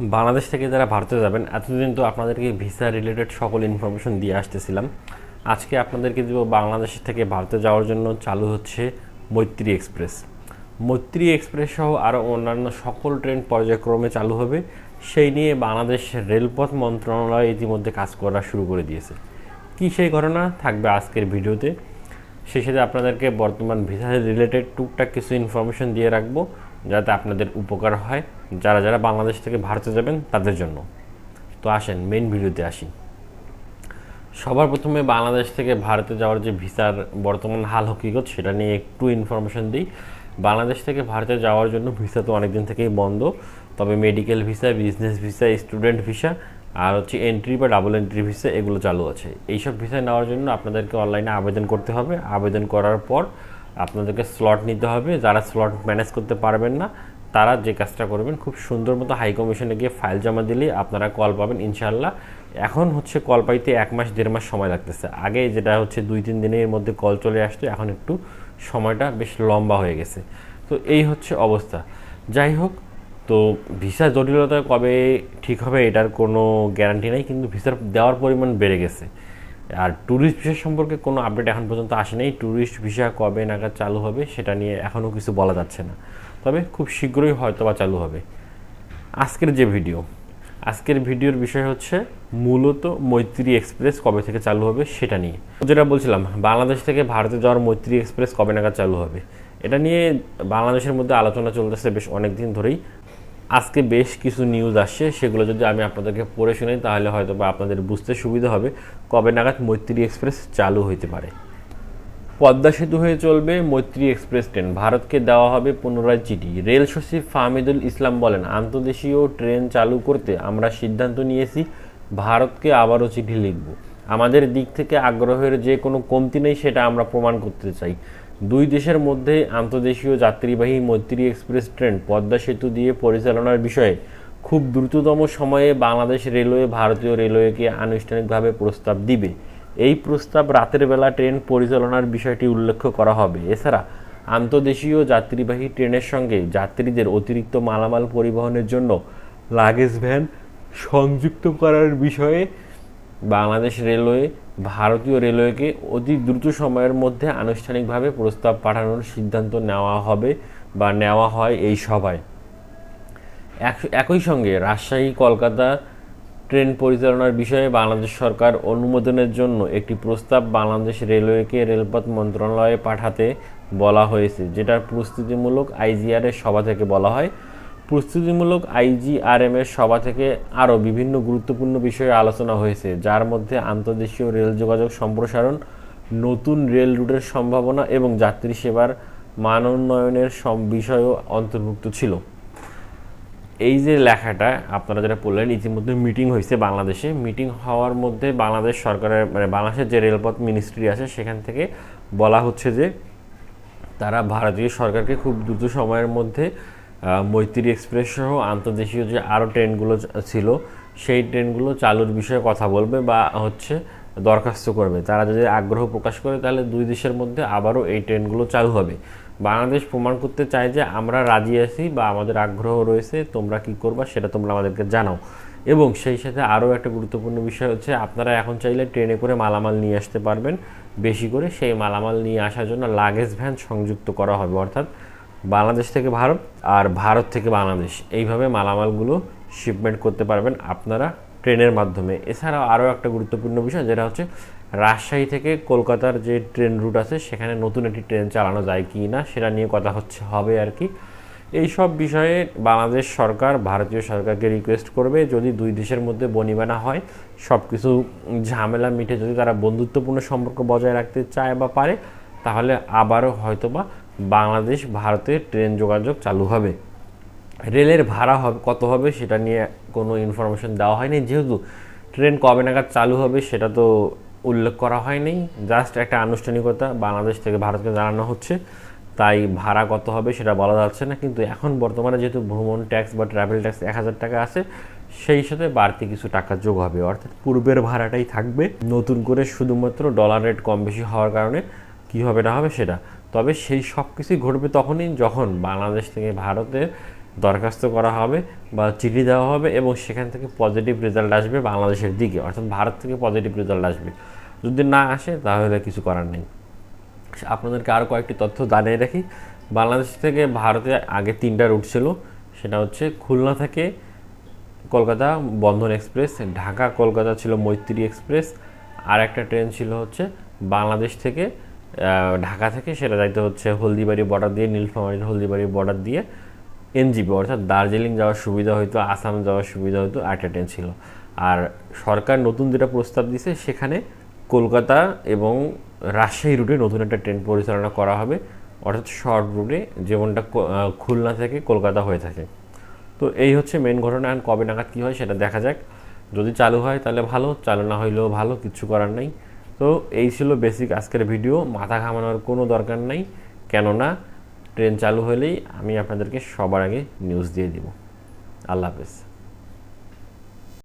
বাংলাদেশ থেকে যারা ভারতে যাবেন, এতদিন তো আপনাদেরকে ভিসা রিলেটেড সকল ইনফরমেশন দিয়ে আসতেছিলাম। আজকে আপনাদেরকে দেবো বাংলাদেশ থেকে ভারতে যাওয়ার জন্য চালু হচ্ছে মৈত্রী এক্সপ্রেস। মৈত্রী এক্সপ্রেস সহ আরও অন্যান্য সকল ট্রেন পর্যায়ক্রমে চালু হবে। সেই নিয়ে বাংলাদেশ রেলপথ মন্ত্রণালয় ইতিমধ্যে কাজ করা শুরু করে দিয়েছে। কী সেই ঘটনা? থাকবে আজকের ভিডিওতে। সেই সাথে আপনাদেরকে বর্তমান ভিসা রিলেটেড টুকটাক কিছু ইনফরমেশন দিয়ে রাখব। যাতে আপনাদের উপকার হয়। যারা যারা বাংলাদেশ থেকে ভারতে যাবেন, তাদের জন্য। তো আসেন মেন ভিডিওতে আসি। সবার প্রথমে বাংলাদেশ থেকে ভারতে যাওয়ার যে ভিসার বর্তমান হাল হকিকত সেটা নিয়ে একটু ইনফরমেশন দিই। বাংলাদেশ থেকে ভারতে যাওয়ার জন্য ভিসা তো অনেক দিন থেকেই বন্ধ। তবে medical visa business visa student visa আর হচ্ছে এন্ট্রি বা ডাবল এন্ট্রি ভিসা এগুলো চালু আছে। এইসব ভিসা নেওয়ার জন্য আপনাদেরকে অনলাইনে আবেদন করতে হবে। আবেদন করার পর আপনাদেরকে স্লট নিতে হবে। যারা স্লট ম্যানেজ করতে পারবেন না, তারা যে কাজটা করবেন, খুব সুন্দর মতো হাই কমিশনে গিয়ে ফাইল জমা দিলে আপনারা কল পাবেন ইনশাল্লাহ এখন হচ্ছে কল পাইতে এক মাস, দেড় মাস সময় লাগতেছে। আগে যেটা হচ্ছে দুই, তিন দিনের মধ্যে কল চলে আসতো, এখন একটু সময়টা বেশ লম্বা হয়ে গেছে। তো এই হচ্ছে অবস্থা। যাই হোক, তো ভিসা জটিলতা কবে ঠিক হবে এটার কোনো গ্যারান্টি নেই, কিন্তু ভিসার দেওয়ার পরিমাণ বেড়ে গেছে। আর ট্যুরিস্ট ভিসা সম্পর্কে কোনো আপডেট এখন পর্যন্ত আসে নাই ট্যুরিস্ট ভিসা কবে নাগাদ চালু হবে সেটা নিয়ে এখনও কিছু বলা যাচ্ছে না। তবে খুব শীঘ্রই হয়তো বা চালু হবে। আজকের যে ভিডিও আজকের ভিডিওর বিষয় হচ্ছে মূলত মৈত্রী এক্সপ্রেস কবে থেকে চালু হবে সেটা নিয়ে। যেটা বলছিলাম, বাংলাদেশ থেকে ভারতে যাওয়ার মৈত্রী এক্সপ্রেস কবে নাগাদ চালু হবে? এটা নিয়ে বাংলাদেশের মধ্যে আলোচনা চলতেছে বেশ অনেক দিন ধরেই। আজকে বেশ কিছু নিউজ আসছে, সেগুলো যদি আমি আপনাদেরকে পড়ে শুনি তাহলে হয়তো বা আপনাদের বুঝতে সুবিধা হবে কবে নাগাদ মৈত্রী এক্সপ্রেস চালু হইতে পারে। পদ্মা সেতু হয়ে চলবে মৈত্রী এক্সপ্রেস ট্রেন। ভারতকে দেওয়া হবে পুনরায় চিঠি। রেল সচিব ফাহমিদুল ইসলাম বলেন আন্তর্দেশীয় ট্রেন চালু করতে আমরা সিদ্ধান্ত নিয়েছি, ভারতকে আবারও চিঠি লিখব। আমাদের দিক থেকে আগ্রহের যে কোনো কমতি নেই, সেটা আমরা প্রমাণ করতে চাই। দুই দেশের মধ্যে আন্তর্দেশীয় যাত্রীবাহী মৈত্রী এক্সপ্রেস ট্রেন পদ্মা সেতু দিয়ে পরিচালনার বিষয়ে খুব দ্রুততম সময়ে বাংলাদেশ রেলওয়ে ভারতীয় রেলওয়েকে আনুষ্ঠানিকভাবে প্রস্তাব দিবে। এই প্রস্তাব রাতের বেলা ট্রেন পরিচালনার বিষয়টি উল্লেখ করা হবে। এছাড়া আন্তর্দেশীয় যাত্রীবাহী ট্রেনের সঙ্গে যাত্রীদের অতিরিক্ত মালামাল পরিবহনের জন্য লাগেজ ভ্যান সংযুক্ত করার বিষয়ে বাংলাদেশ রেলওয়ে ভারতীয় রেলওয়েকে অতি দ্রুত সময়ের মধ্যে আনুষ্ঠানিকভাবে প্রস্তাব পাঠানোর সিদ্ধান্ত নেওয়া হবে বা নেওয়া হয় এই সভায়। একই সঙ্গে রাজশাহী, কলকাতা ট্রেন পরিচালনার বিষয়ে বাংলাদেশ সরকার অনুমোদনের জন্য একটি প্রস্তাব বাংলাদেশ রেলওয়েকে রেলপথ মন্ত্রণালয়ে পাঠাতে বলা হয়েছে, যেটার প্রস্তুতিমূলক আইজিআরের সভা থেকে বলা হয়। প্রস্তুতিমূলক আইজিআরএম এর সভা থেকে আরও বিভিন্ন গুরুত্বপূর্ণ বিষয়ে আলোচনা হয়েছে, যার মধ্যে আন্তর্দেশীয় রেল যোগাযোগ সম্প্রসারণ, নতুন রেল রুটের সম্ভাবনা এবং যাত্রী সেবার মান উন্নয়নের বিষয়ও অন্তর্ভুক্ত ছিল। এই যে লেখাটা, আপনারা যেটা বললেন ইতিমধ্যে মিটিং হয়েছে বাংলাদেশে। মিটিং হওয়ার মধ্যে বাংলাদেশ সরকারের মানে বাংলাদেশের যে রেলপথ মিনিস্ট্রি আছে, সেখান থেকে বলা হচ্ছে যে, তারা ভারতীয় সরকারকে খুব দ্রুত সময়ের মধ্যে মৈত্রী এক্সপ্রেস সহ আন্তর্দেশীয় যে আরও ট্রেনগুলো ছিল, সেই ট্রেনগুলো চালুর বিষয়ে কথা বলবে বা হচ্ছে দরখাস্ত করবে। তারা যদি আগ্রহ প্রকাশ করে, তাহলে দুই দেশের মধ্যে আবারও এই ট্রেনগুলো চালু হবে। বাংলাদেশ প্রমাণ করতে চায় যে আমরা রাজি আছি বা আমাদের আগ্রহ রয়েছে, তোমরা কি করবা সেটা তোমরা আমাদেরকে জানাও। এবং সেই সাথে আরও একটা গুরুত্বপূর্ণ বিষয় হচ্ছে, আপনারা এখন চাইলে ট্রেনে করে মালামাল নিয়ে আসতে পারবেন। বেশি করে সেই মালামাল নিয়ে আসার জন্য লাগেজ ভ্যান সংযুক্ত করা হবে। অর্থাৎ বাংলাদেশ থেকে ভারত আর ভারত থেকে বাংলাদেশ। এইভাবে মালামালগুলো শিপমেন্ট করতে পারবেন আপনারা ট্রেনের মাধ্যমে। এছাড়াও আরও একটা গুরুত্বপূর্ণ বিষয়, যেটা হচ্ছে রাজশাহী থেকে কলকাতার যে ট্রেন রুট আছে, সেখানে নতুন একটি ট্রেন চালানো যায় কি না, সেটা নিয়ে কথা হচ্ছে, হবে আর কি। এই সব বিষয়ে বাংলাদেশ সরকার, ভারতীয় সরকারকে রিকোয়েস্ট করবে, যদি দুই দেশের মধ্যে বনিবানা হয় সব কিছু ঝামেলা মিটে যদি তারা বন্ধুত্বপূর্ণ সম্পর্ক বজায় রাখতে চায় বা পারে তাহলে আবারও হয়তোবা বাংলাদেশ ভারতে ট্রেন যোগাযোগ চালু হবে। রেলের ভাড়া হবে, কত হবে সেটা নিয়ে কোনো ইনফরমেশন দেওয়া হয়নি। যেহেতু ট্রেন কবে নাগাদ চালু হবে সেটা তো উল্লেখ করা হয়নি। জাস্ট একটা আনুষ্ঠানিকতা বাংলাদেশ থেকে ভারতকে জানানো হচ্ছে। তাই ভাড়া কত হবে সেটা বলা যাচ্ছে না। কিন্তু এখন বর্তমানে যেহেতু ভ্রমণ ট্যাক্স বা ট্রাভেল ট্যাক্স এক হাজার টাকা আছে, সেই সাথে বাড়তি কিছু টাকা যোগ হবে। অর্থাৎ পূর্বের ভাড়াটাই থাকবে। নতুন করে শুধুমাত্র ডলার রেট কম বেশি হওয়ার কারণে কী হবে, না হবে সেটা। তবে সেই সব কিছুই ঘটবে তখনই যখন বাংলাদেশ থেকে ভারতের দরখাস্ত করা হবে বা চিঠি দেওয়া হবে এবং সেখান থেকে পজিটিভ রেজাল্ট আসবে বাংলাদেশের দিকে, অর্থাৎ ভারত থেকে পজিটিভ রেজাল্ট আসবে। যদি না আসে, তাহলে কিছু করার নেই। আপনাদেরকে আরও কয়েকটি তথ্য জানিয়ে রাখি। বাংলাদেশ থেকে ভারতে আগে তিনটা রুট ছিল, সেটা হচ্ছে খুলনা থেকে কলকাতা, বন্ধন এক্সপ্রেস, ঢাকা, কলকাতা ছিল মৈত্রী এক্সপ্রেস আর একটা ট্রেন ছিল হচ্ছে বাংলাদেশ থেকে ঢাকা থেকে সেটা যাইতে হচ্ছে হলদিবাড়ি বর্ডার দিয়ে, নীলফামারীর হলদিবাড়ি বর্ডার দিয়ে এনজিপি, অর্থাৎ দার্জিলিং যাওয়ার সুবিধা হতো আসাম যাওয়ার সুবিধা হতো একটা ট্রেন ছিল। আর সরকার নতুন যেটা প্রস্তাব দিছে, সেখানে কলকাতা এবং রাজশাহী রুটে নতুন একটা ট্রেন পরিচালনা করা হবে। অর্থাৎ শর্ট রুটে যেমনটা খুলনা থেকে কলকাতা হয়ে থাকে। তো এই হচ্ছে মেন ঘটনা। এখন কবে নাগাদ কী হয় সেটা দেখা যাক। যদি চালু হয় তাহলে ভালো, চালু না হইলেও ভালো, কিছু করার নেই। তো এই ছিল বেসিক আজকের ভিডিও মাথা ঘামানোর কোনো দরকার নাই। কেননা ট্রেন চালু হলেই আমি আপনাদেরকে সবার আগে নিউজ দিয়ে দিব। আল্লাহ হাফেজ।